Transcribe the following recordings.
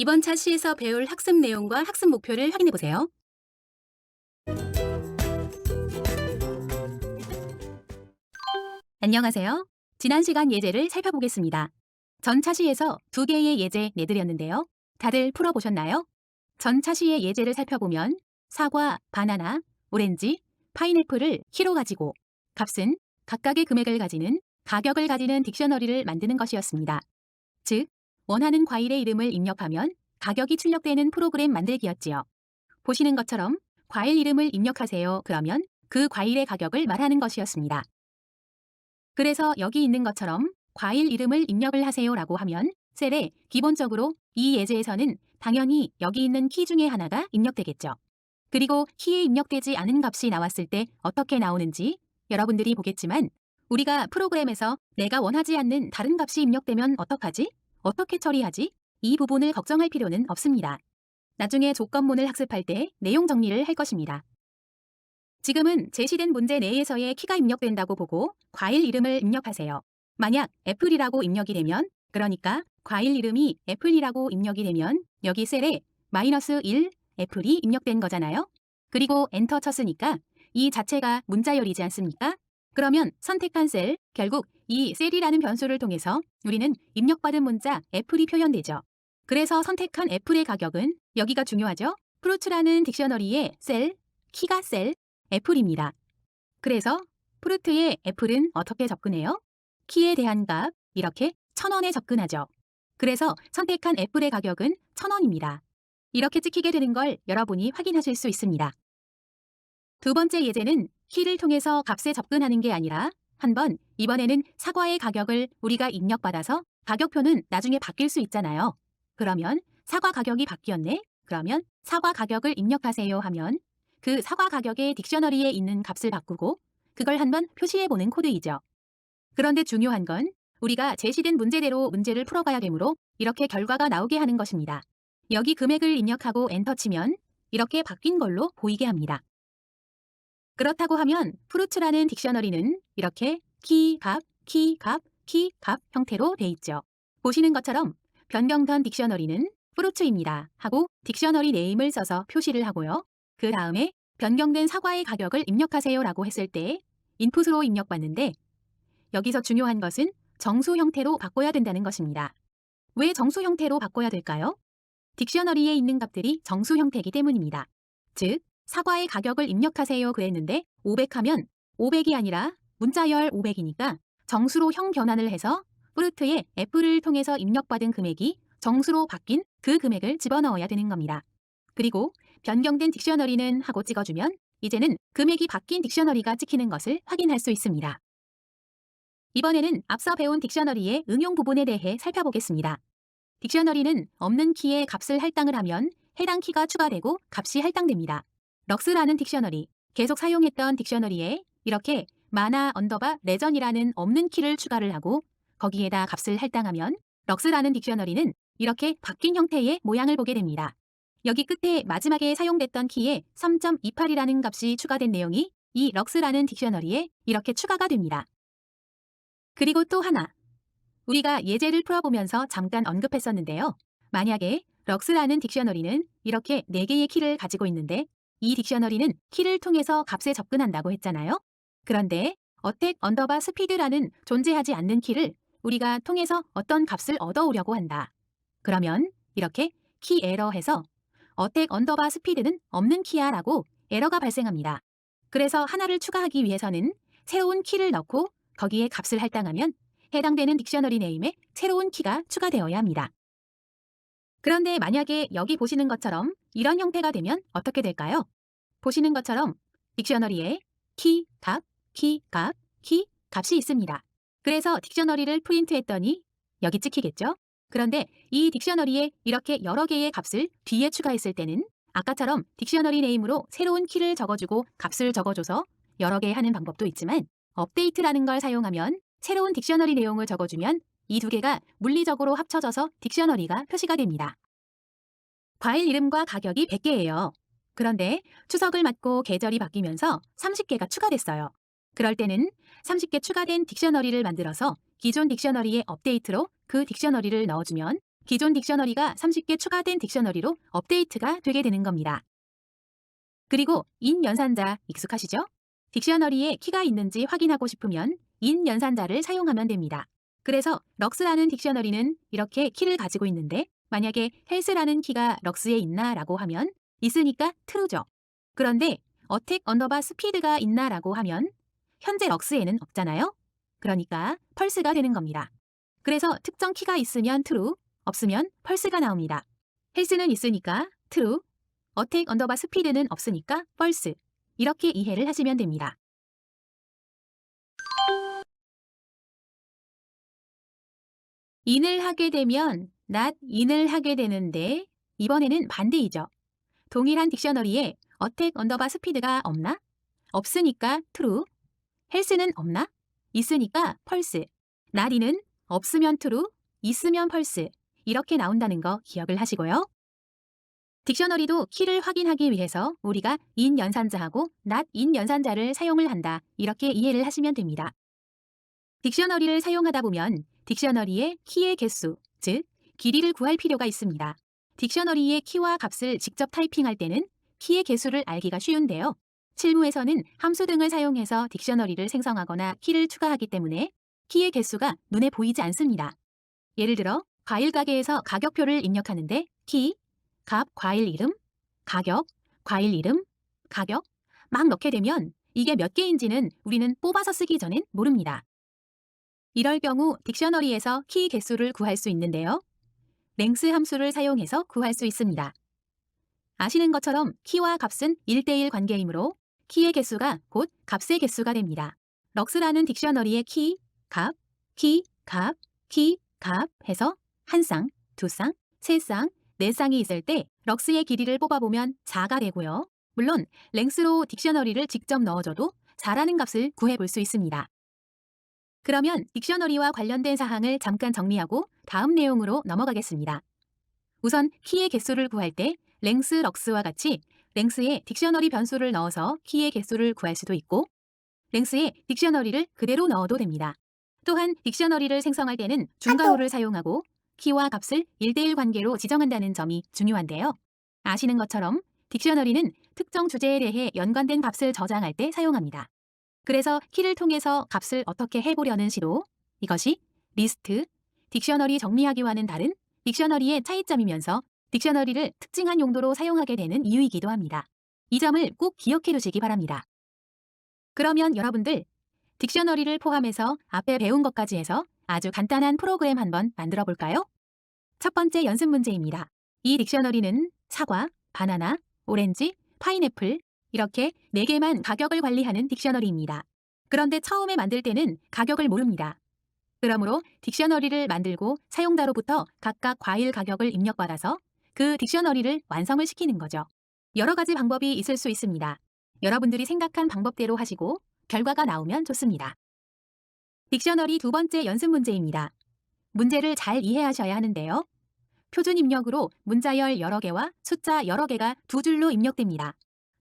이번 차시에서 배울 학습 내용과 학습 목표를 확인해 보세요. 안녕하세요. 지난 시간 예제를 살펴보겠습니다. 전 차시에서 두 개의 예제 내드렸는데요. 다들 풀어보셨나요? 전 차시의 예제를 살펴보면 사과, 바나나, 오렌지, 파인애플을 키로 가지고 값은 각각의 금액을 가지는 가격을 가지는 딕셔너리를 만드는 것이었습니다. 즉, 원하는 과일의 이름을 입력하면 가격이 출력되는 프로그램 만들기였지요. 보시는 것처럼 과일 이름을 입력하세요. 그러면 그 과일의 가격을 말하는 것이었습니다. 그래서 여기 있는 것처럼 과일 이름을 입력을 하세요 라고 하면 셀에 기본적으로 이 예제에서는 당연히 여기 있는 키 중에 하나가 입력되겠죠. 그리고 키에 입력되지 않은 값이 나왔을 때 어떻게 나오는지 여러분들이 보겠지만 우리가 프로그램에서 내가 원하지 않는 다른 값이 입력되면 어떡하지? 어떻게 처리하지? 이 부분을 걱정할 필요는 없습니다. 나중에 조건문을 학습할 때 내용 정리를 할 것입니다. 지금은 제시된 문제 내에서의 키가 입력된다고 보고 과일 이름을 입력하세요. 만약 애플이라고 입력이 되면 그러니까 과일 이름이 애플이라고 입력이 되면 여기 셀에 마이너스 1 애플이 입력된 거잖아요. 그리고 엔터 쳤으니까 이 자체가 문자열이지 않습니까? 그러면 선택한 셀, 결국 이 셀이라는 변수를 통해서 우리는 입력받은 문자 애플이 표현되죠. 그래서 선택한 애플의 가격은 여기가 중요하죠. 프루트라는 딕셔너리의 셀, 키가 셀, 애플입니다. 그래서 프루트의 애플은 어떻게 접근해요? 키에 대한 값 이렇게 천원에 접근하죠. 그래서 선택한 애플의 가격은 천원입니다 이렇게 찍히게 되는 걸 여러분이 확인하실 수 있습니다. 두 번째 예제는 키를 통해서 값에 접근하는 게 아니라 한번 이번에는 사과의 가격을 우리가 입력받아서 가격표는 나중에 바뀔 수 있잖아요. 그러면 사과 가격이 바뀌었네? 그러면 사과 가격을 입력하세요 하면 그 사과 가격의 딕셔너리에 있는 값을 바꾸고 그걸 한번 표시해 보는 코드이죠. 그런데 중요한 건 우리가 제시된 문제대로 문제를 풀어가야 되므로 이렇게 결과가 나오게 하는 것입니다. 여기 금액을 입력하고 엔터 치면 이렇게 바뀐 걸로 보이게 합니다. 그렇다고 하면 프루트라는 딕셔너리는 이렇게 키, 값, 키, 값, 키, 값 형태로 돼 있죠. 보시는 것처럼 변경된 딕셔너리는 프루트입니다 하고 딕셔너리 네임을 써서 표시를 하고요. 그 다음에 변경된 사과의 가격을 입력하세요 라고 했을 때 인풋으로 입력받는데 여기서 중요한 것은 정수 형태로 바꿔야 된다는 것입니다. 왜 정수 형태로 바꿔야 될까요? 딕셔너리에 있는 값들이 정수 형태이기 때문입니다. 즉, 사과의 가격을 입력하세요 그랬는데 500 하면 500이 아니라 문자열 500이니까 정수로 형 변환을 해서 프루트에 애플을 통해서 입력받은 금액이 정수로 바뀐 그 금액을 집어넣어야 되는 겁니다. 그리고 변경된 딕셔너리는 하고 찍어주면 이제는 금액이 바뀐 딕셔너리가 찍히는 것을 확인할 수 있습니다. 이번에는 앞서 배운 딕셔너리의 응용 부분에 대해 살펴보겠습니다. 딕셔너리는 없는 키에 값을 할당을 하면 해당 키가 추가되고 값이 할당됩니다. 럭스라는 딕셔너리, 계속 사용했던 딕셔너리에 이렇게 마나 언더바 레전이라는 없는 키를 추가를 하고 거기에다 값을 할당하면 럭스라는 딕셔너리는 이렇게 바뀐 형태의 모양을 보게 됩니다. 여기 끝에 마지막에 사용됐던 키에 3.28이라는 값이 추가된 내용이 이 럭스라는 딕셔너리에 이렇게 추가가 됩니다. 그리고 또 하나. 우리가 예제를 풀어보면서 잠깐 언급했었는데요. 만약에 럭스라는 딕셔너리는 이렇게 4개의 키를 가지고 있는데 이 딕셔너리는 키를 통해서 값에 접근한다고 했잖아요. 그런데 어택 언더바 스피드라는 존재하지 않는 키를 우리가 통해서 어떤 값을 얻어오려고 한다. 그러면 이렇게 키 에러 해서 어택 언더바 스피드는 없는 키야 라고 에러가 발생합니다. 그래서 하나를 추가하기 위해서는 새로운 키를 넣고 거기에 값을 할당하면 해당되는 딕셔너리 네임에 새로운 키가 추가되어야 합니다. 그런데 만약에 여기 보시는 것처럼 이런 형태가 되면 어떻게 될까요? 보시는 것처럼 딕셔너리에 키, 값, 키, 값, 키, 값이 있습니다. 그래서 딕셔너리를 프린트했더니 여기 찍히겠죠? 그런데 이 딕셔너리에 이렇게 여러 개의 값을 뒤에 추가했을 때는 아까처럼 딕셔너리 네임으로 새로운 키를 적어주고 값을 적어줘서 여러 개 하는 방법도 있지만 업데이트라는 걸 사용하면 새로운 딕셔너리 내용을 적어주면 이 두 개가 물리적으로 합쳐져서 딕셔너리가 표시가 됩니다. 과일 이름과 가격이 100개예요. 그런데 추석을 맞고 계절이 바뀌면서 30개가 추가됐어요. 그럴 때는 30개 추가된 딕셔너리를 만들어서 기존 딕셔너리의 업데이트로 그 딕셔너리를 넣어주면 기존 딕셔너리가 30개 추가된 딕셔너리로 업데이트가 되게 되는 겁니다. 그리고 인 연산자 익숙하시죠? 딕셔너리에 키가 있는지 확인하고 싶으면 인 연산자를 사용하면 됩니다. 그래서 럭스라는 딕셔너리는 이렇게 키를 가지고 있는데 만약에 헬스라는 키가 럭스에 있나 라고 하면 있으니까 true죠. 그런데 어택 언더바 스피드가 있나라고 하면 현재 럭스에는 없잖아요. 그러니까 펄스가 되는 겁니다. 그래서 특정 키가 있으면 true, 없으면 펄스가 나옵니다. 헬스는 있으니까 true, 어택 언더바 스피드는 없으니까 false. 이렇게 이해를 하시면 됩니다. 인을 하게 되면 not in을 하게 되는데 이번에는 반대이죠. 동일한 딕셔너리에 어택 언더바 스피드가 없나? 없으니까 true. 헬스는 없나? 있으니까 false. 나리는 없으면 true, 있으면 false. 이렇게 나온다는 거 기억을 하시고요. 딕셔너리도 키를 확인하기 위해서 우리가 in 연산자하고 not in 연산자를 사용을 한다. 이렇게 이해를 하시면 됩니다. 딕셔너리를 사용하다 보면 딕셔너리의 키의 개수, 즉 길이를 구할 필요가 있습니다. 딕셔너리의 키와 값을 직접 타이핑할 때는 키의 개수를 알기가 쉬운데요. 실무에서는 함수 등을 사용해서 딕셔너리를 생성하거나 키를 추가하기 때문에 키의 개수가 눈에 보이지 않습니다. 예를 들어 과일 가게에서 가격표를 입력하는데 키, 값, 과일 이름, 가격, 과일 이름, 가격 막 넣게 되면 이게 몇 개인지는 우리는 뽑아서 쓰기 전엔 모릅니다. 이럴 경우 딕셔너리에서 키 개수를 구할 수 있는데요. 랭스 함수를 사용해서 구할 수 있습니다. 아시는 것처럼 키와 값은 1대1 관계이므로 키의 개수가 곧 값의 개수가 됩니다. 럭스라는 딕셔너리의 키, 값, 키, 값, 키, 값 해서 한 쌍, 두 쌍, 세 쌍, 네 쌍이 있을 때 럭스의 길이를 뽑아보면 4가 되고요. 물론 랭스로 딕셔너리를 직접 넣어줘도 4라는 값을 구해볼 수 있습니다. 그러면 딕셔너리와 관련된 사항을 잠깐 정리하고 다음 내용으로 넘어가겠습니다. 우선 키의 개수를 구할 때 랭스 럭스와 같이 랭스에 딕셔너리 변수를 넣어서 키의 개수를 구할 수도 있고 랭스에 딕셔너리를 그대로 넣어도 됩니다. 또한 딕셔너리를 생성할 때는 중괄호를 사용하고 키와 값을 1대1 관계로 지정한다는 점이 중요한데요. 아시는 것처럼 딕셔너리는 특정 주제에 대해 연관된 값을 저장할 때 사용합니다. 그래서 키를 통해서 값을 어떻게 해보려는 시도, 이것이 리스트, 딕셔너리 정리하기와는 다른 딕셔너리의 차이점이면서 딕셔너리를 특징한 용도로 사용하게 되는 이유이기도 합니다. 이 점을 꼭 기억해 두시기 바랍니다. 그러면 여러분들 딕셔너리를 포함해서 앞에 배운 것까지 해서 아주 간단한 프로그램 한번 만들어 볼까요? 첫 번째 연습 문제입니다. 이 딕셔너리는 사과, 바나나, 오렌지, 파인애플 이렇게 4개만 가격을 관리하는 딕셔너리입니다. 그런데 처음에 만들 때는 가격을 모릅니다. 그러므로 딕셔너리를 만들고 사용자로부터 각각 과일 가격을 입력받아서 그 딕셔너리를 완성을 시키는 거죠. 여러 가지 방법이 있을 수 있습니다. 여러분들이 생각한 방법대로 하시고 결과가 나오면 좋습니다. 딕셔너리 두 번째 연습 문제입니다. 문제를 잘 이해하셔야 하는데요. 표준 입력으로 문자열 여러 개와 숫자 여러 개가 두 줄로 입력됩니다.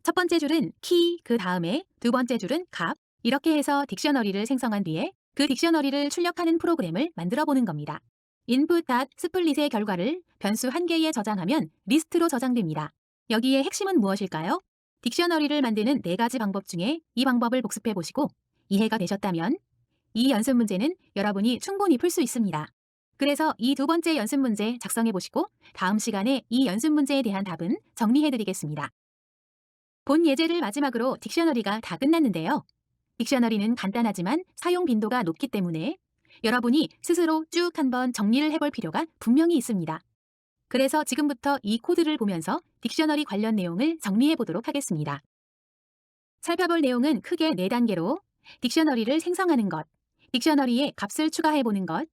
첫 번째 줄은 키, 그 다음에 두 번째 줄은 값, 이렇게 해서 딕셔너리를 생성한 뒤에 그 딕셔너리를 출력하는 프로그램을 만들어 보는 겁니다. input.split의 결과를 변수 한 개에 저장하면 리스트로 저장됩니다. 여기에 핵심은 무엇일까요? 딕셔너리를 만드는 네 가지 방법 중에 이 방법을 복습해 보시고 이해가 되셨다면 이 연습 문제는 여러분이 충분히 풀 수 있습니다. 그래서 이 두 번째 연습 문제 작성해 보시고 다음 시간에 이 연습 문제에 대한 답은 정리해 드리겠습니다. 본 예제를 마지막으로 딕셔너리가 다 끝났는데요. 딕셔너리는 간단하지만 사용 빈도가 높기 때문에 여러분이 스스로 쭉 한번 정리를 해볼 필요가 분명히 있습니다. 그래서 지금부터 이 코드를 보면서 딕셔너리 관련 내용을 정리해 보도록 하겠습니다. 살펴볼 내용은 크게 4단계로 딕셔너리를 생성하는 것, 딕셔너리에 값을 추가해 보는 것,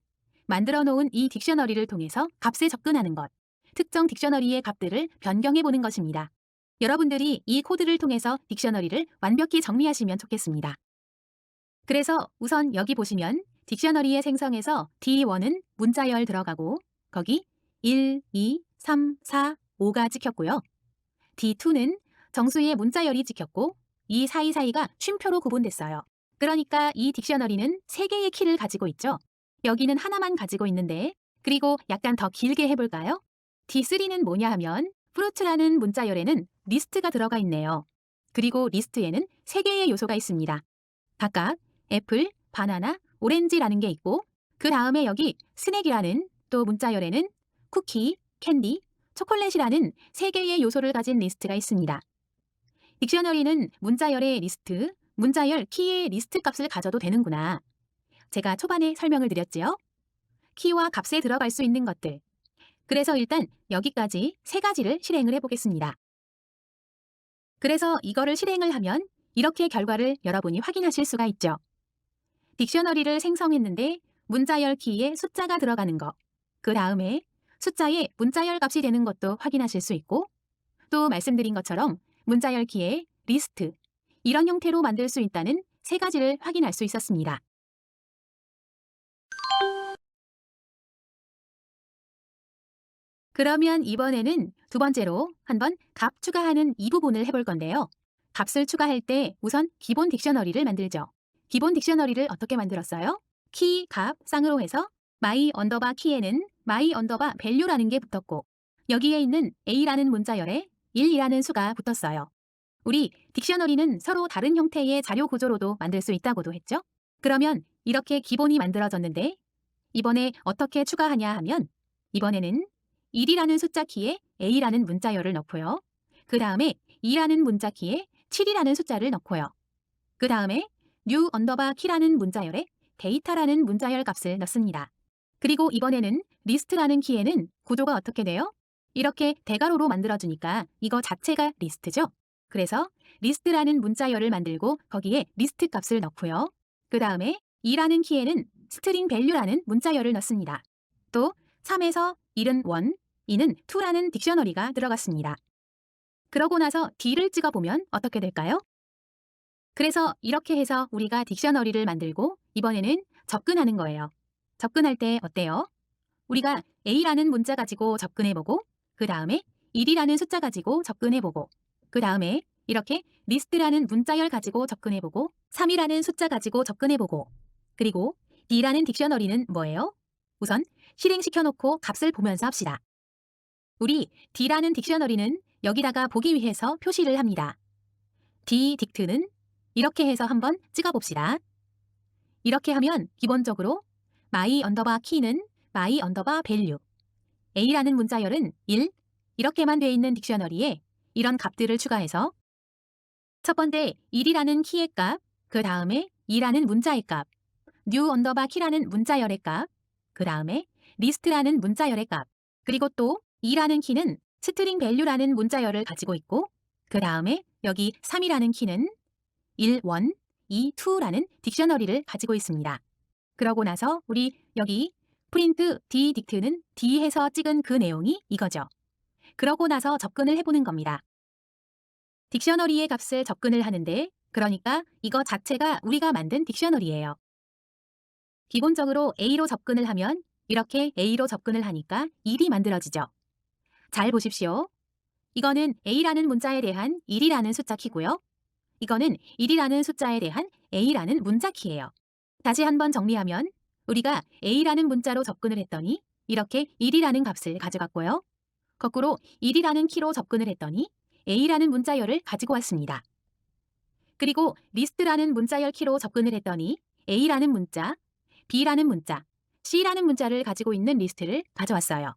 만들어 놓은 이 딕셔너리를 통해서 값에 접근하는 것, 특정 딕셔너리의 값들을 변경해 보는 것입니다. 여러분들이 이 코드를 통해서 딕셔너리를 완벽히 정리하시면 좋겠습니다. 그래서 우선 여기 보시면 딕셔너리의 생성에서 D1은 문자열 들어가고 거기 1, 2, 3, 4, 5가 찍혔고요. D2는 정수의 문자열이 찍혔고 이 사이사이가 쉼표로 구분됐어요. 그러니까 이 딕셔너리는 3개의 키를 가지고 있죠. 여기는 하나만 가지고 있는데 그리고 약간 더 길게 해볼까요? D3는 뭐냐 하면 프루트라는 문자열에는 리스트가 들어가 있네요. 그리고 리스트에는 3개의 요소가 있습니다. 각각 애플, 바나나, 오렌지라는 게 있고 그 다음에 여기 스낵이라는 또 문자열에는 쿠키, 캔디, 초콜릿이라는 3개의 요소를 가진 리스트가 있습니다. 딕셔너리는 문자열의 리스트, 문자열 키의 리스트 값을 가져도 되는구나. 제가 초반에 설명을 드렸지요. 키와 값에 들어갈 수 있는 것들. 그래서 일단 여기까지 세 가지를 실행을 해보겠습니다. 그래서 이거를 실행을 하면 이렇게 결과를 여러분이 확인하실 수가 있죠. 딕셔너리를 생성했는데 문자열 키에 숫자가 들어가는 것, 그 다음에 숫자에 문자열 값이 되는 것도 확인하실 수 있고 또 말씀드린 것처럼 문자열 키에 리스트, 이런 형태로 만들 수 있다는 세 가지를 확인할 수 있었습니다. 그러면 이번에는 두 번째로 한번 값 추가하는 이 부분을 해볼 건데요. 값을 추가할 때 우선 기본 딕셔너리를 만들죠. 기본 딕셔너리를 어떻게 만들었어요? 키, 값, 쌍으로 해서 my 언더바 키에는 my 언더바 value라는 게 붙었고 여기에 있는 a라는 문자열에 1이라는 수가 붙었어요. 우리 딕셔너리는 서로 다른 형태의 자료 구조로도 만들 수 있다고도 했죠? 그러면 이렇게 기본이 만들어졌는데 이번에 어떻게 추가하냐 하면 이번에는 1이라는 숫자 키에 a라는 문자열을 넣고요. 그 다음에 2라는 문자 키에 7이라는 숫자를 넣고요. 그 다음에 new 언더바 키라는 문자열에 데이터라는 문자열 값을 넣습니다. 그리고 이번에는 리스트라는 키에는 구조가 어떻게 돼요? 이렇게 대괄호로 만들어주니까 이거 자체가 리스트죠? 그래서 리스트라는 문자열을 만들고 거기에 리스트 값을 넣고요. 그 다음에 2라는 키에는 스트링 밸류라는 문자열을 넣습니다. 또 3에서 1 은 1, 2는 2라는 딕셔너리가 들어갔습니다. 그러고 나서 D를 찍어보면 어떻게 될까요? 그래서 이렇게 해서 우리가 딕셔너리를 만들고 이번에는 접근하는 거예요. 접근할 때 어때요? 우리가 A라는 문자 가지고 접근해보고 그 다음에 1이라는 숫자 가지고 접근해보고 그 다음에 이렇게 리스트라는 문자열 가지고 접근해보고 3이라는 숫자 가지고 접근해보고 그리고 D라는 딕셔너리는 뭐예요? 우선 실행시켜놓고 값을 보면서 합시다. 우리 D라는 딕셔너리는 여기다가 보기 위해서 표시를 합니다. D 딕트는 이렇게 해서 한번 찍어봅시다. 이렇게 하면 기본적으로 my 언더바 키는 my 언더바 value A라는 문자열은 1 이렇게만 돼 있는 딕셔너리에 이런 값들을 추가해서 첫 번째 1이라는 키의 값, 그 다음에 2라는 문자의 값, new 언더바 키라는 문자열의 값, 그 다음에 리스트라는 문자열의 값, 그리고 또 2라는 키는 스트링 밸류라는 문자열을 가지고 있고 그 다음에 여기 3이라는 키는 1, 1, 2, 2라는 딕셔너리를 가지고 있습니다. 그러고 나서 우리 여기 프린트 D 딕트는 D에서 찍은 그 내용이 이거죠. 그러고 나서 접근을 해보는 겁니다. 딕셔너리의 값을 접근을 하는데 그러니까 이거 자체가 우리가 만든 딕셔너리예요. 기본적으로 A로 접근을 하면 이렇게 A로 접근을 하니까 1이 만들어지죠. 잘 보십시오. 이거는 A라는 문자에 대한 1이라는 숫자 키고요. 이거는 1이라는 숫자에 대한 A라는 문자 키예요. 다시 한번 정리하면 우리가 A라는 문자로 접근을 했더니 이렇게 1이라는 값을 가져갔고요. 거꾸로 1이라는 키로 접근을 했더니 A라는 문자열을 가지고 왔습니다. 그리고 리스트라는 문자열 키로 접근을 했더니 A라는 문자, B라는 문자, C라는 문자를 가지고 있는 리스트를 가져왔어요.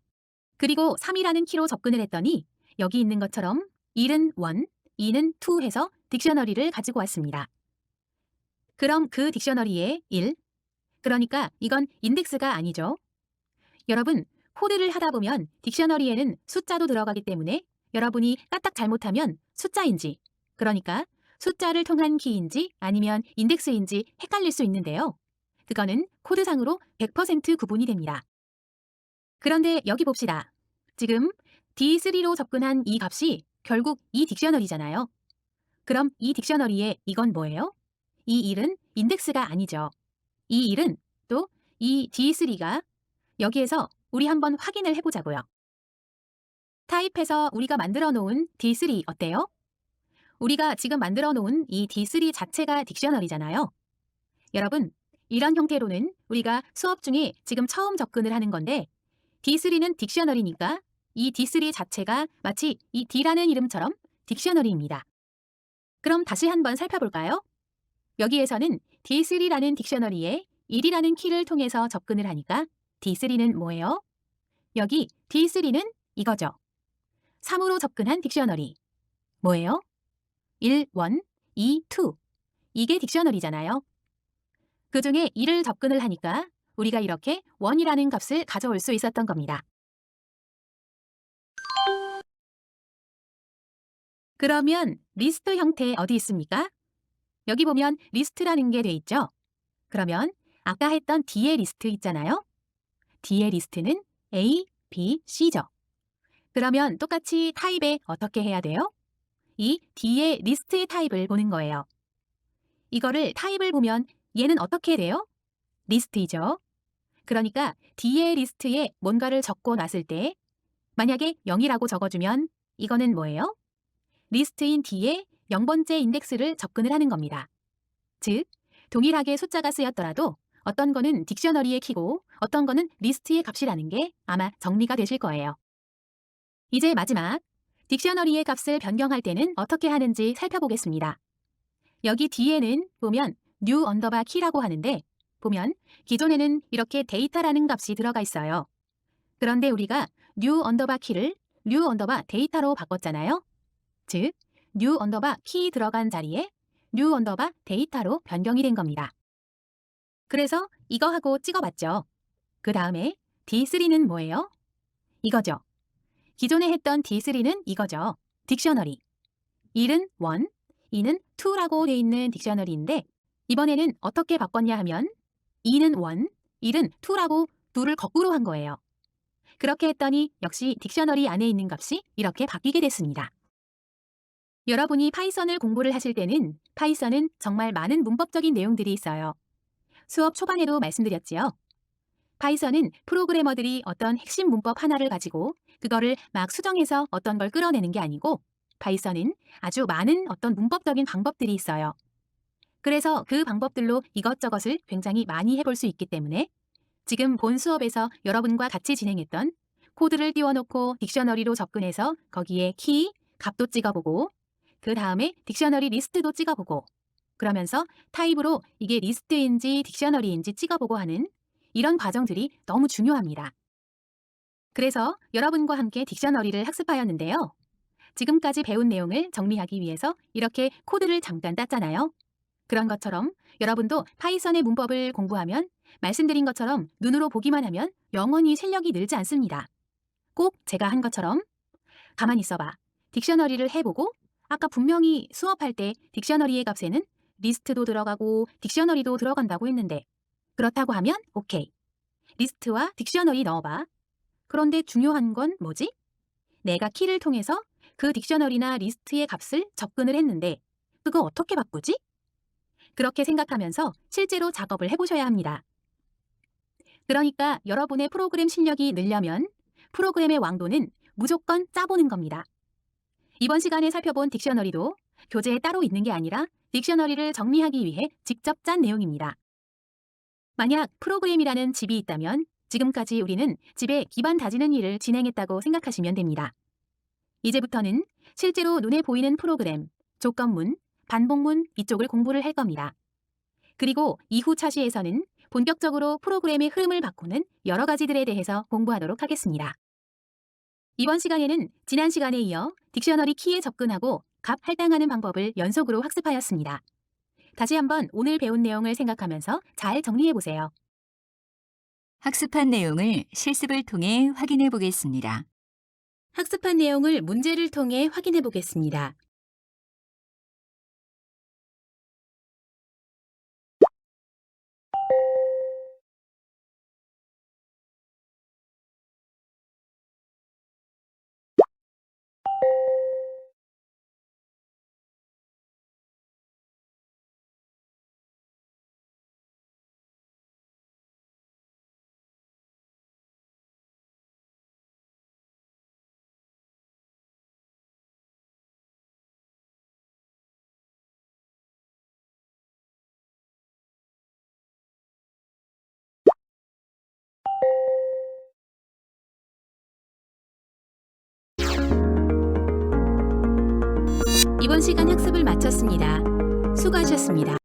그리고 3이라는 키로 접근을 했더니 여기 있는 것처럼 1은 1, 2는 2 해서 딕셔너리를 가지고 왔습니다. 그럼 그 딕셔너리에 1, 그러니까 이건 인덱스가 아니죠. 여러분, 코드를 하다 보면 딕셔너리에는 숫자도 들어가기 때문에 여러분이 까딱 잘못하면 숫자인지, 그러니까 숫자를 통한 키인지 아니면 인덱스인지 헷갈릴 수 있는데요. 그거는 코드상으로 100% 구분이 됩니다. 그런데 여기 봅시다. 지금 D3로 접근한 이 값이 결국 이 딕셔너리잖아요. 그럼 이 딕셔너리에 이건 뭐예요? 이 1은 인덱스가 아니죠. 이 1은 또 이 D3가 여기에서 우리 한번 확인을 해보자고요. 타입해서 우리가 만들어 놓은 D3 어때요? 우리가 지금 만들어 놓은 이 D3 자체가 딕셔너리잖아요. 여러분, 이런 형태로는 우리가 수업 중에 지금 처음 접근을 하는 건데 D3는 딕셔너리니까 이 D3 자체가 마치 이 D라는 이름처럼 딕셔너리입니다. 그럼 다시 한번 살펴볼까요? 여기에서는 D3라는 딕셔너리에 1이라는 키를 통해서 접근을 하니까 D3는 뭐예요? 여기 D3는 이거죠. 3으로 접근한 딕셔너리. 뭐예요? 1, 1, 2, 2. 이게 딕셔너리잖아요. 그 중에 1을 접근을 하니까 우리가 이렇게 1이라는 값을 가져올 수 있었던 겁니다. 그러면 리스트 형태 어디 있습니까? 여기 보면 리스트라는 게 돼 있죠? 그러면 아까 했던 D의 리스트 있잖아요? D의 리스트는 A, B, C죠. 그러면 똑같이 타입에 어떻게 해야 돼요? 이 D의 리스트의 타입을 보는 거예요. 이거를 타입을 보면 얘는 어떻게 돼요? 리스트이죠. 그러니까 D의 리스트에 뭔가를 적고 놨을 때 만약에 0이라고 적어주면 이거는 뭐예요? 리스트인 D에 0번째 인덱스를 접근을 하는 겁니다. 즉, 동일하게 숫자가 쓰였더라도 어떤 거는 딕셔너리의 키고 어떤 거는 리스트의 값이라는 게 아마 정리가 되실 거예요. 이제 마지막, 딕셔너리의 값을 변경할 때는 어떻게 하는지 살펴보겠습니다. 여기 뒤에는 보면 new 언더바 키라고 하는데 보면 기존에는 이렇게 데이터라는 값이 들어가 있어요. 그런데 우리가 new 언더바 키를 new 언더바 데이터로 바꿨잖아요. 즉, new 언더바 키 들어간 자리에 new 언더바 데이터로 변경이 된 겁니다. 그래서 이거 하고 찍어봤죠. 그 다음에 D3는 뭐예요? 이거죠. 기존에 했던 D3는 이거죠. 딕셔너리. 1은 1, 2는 2라고 돼 있는 딕셔너리인데 이번에는 어떻게 바꿨냐 하면 2는 1, 1은 2라고 2를 거꾸로 한 거예요. 그렇게 했더니 역시 딕셔너리 안에 있는 값이 이렇게 바뀌게 됐습니다. 여러분이 파이썬을 공부를 하실 때는 파이썬은 정말 많은 문법적인 내용들이 있어요. 수업 초반에도 말씀드렸지요. 파이썬은 프로그래머들이 어떤 핵심 문법 하나를 가지고 그거를 막 수정해서 어떤 걸 끌어내는 게 아니고 파이썬은 아주 많은 어떤 문법적인 방법들이 있어요. 그래서 그 방법들로 이것저것을 굉장히 많이 해볼 수 있기 때문에 지금 본 수업에서 여러분과 같이 진행했던 코드를 띄워놓고 딕셔너리로 접근해서 거기에 키, 값도 찍어보고 그 다음에 딕셔너리 리스트도 찍어보고 그러면서 타입으로 이게 리스트인지 딕셔너리인지 찍어보고 하는 이런 과정들이 너무 중요합니다. 그래서 여러분과 함께 딕셔너리를 학습하였는데요. 지금까지 배운 내용을 정리하기 위해서 이렇게 코드를 잠깐 땄잖아요. 그런 것처럼 여러분도 파이썬의 문법을 공부하면 말씀드린 것처럼 눈으로 보기만 하면 영원히 실력이 늘지 않습니다. 꼭 제가 한 것처럼 가만히 있어봐. 딕셔너리를 해보고 아까 분명히 수업할 때 딕셔너리의 값에는 리스트도 들어가고 딕셔너리도 들어간다고 했는데 그렇다고 하면 오케이. 리스트와 딕셔너리 넣어봐. 그런데 중요한 건 뭐지? 내가 키를 통해서 그 딕셔너리나 리스트의 값을 접근을 했는데 그거 어떻게 바꾸지? 그렇게 생각하면서 실제로 작업을 해보셔야 합니다. 그러니까 여러분의 프로그램 실력이 늘려면 프로그램의 왕도는 무조건 짜보는 겁니다. 이번 시간에 살펴본 딕셔너리도 교재에 따로 있는 게 아니라 딕셔너리를 정리하기 위해 직접 짠 내용입니다. 만약 프로그램이라는 집이 있다면 지금까지 우리는 집에 기반 다지는 일을 진행했다고 생각하시면 됩니다. 이제부터는 실제로 눈에 보이는 프로그램, 조건문, 반복문 이쪽을 공부를 할 겁니다. 그리고 이후 차시에서는 본격적으로 프로그램의 흐름을 바꾸는 여러 가지들에 대해서 공부하도록 하겠습니다. 이번 시간에는 지난 시간에 이어 딕셔너리 키에 접근하고 값 할당하는 방법을 연속으로 학습하였습니다. 다시 한번 오늘 배운 내용을 생각하면서 잘 정리해 보세요. 학습한 내용을 실습을 통해 확인해 보겠습니다. 학습한 내용을 문제를 통해 확인해 보겠습니다. 이번 시간 학습을 마쳤습니다. 수고하셨습니다.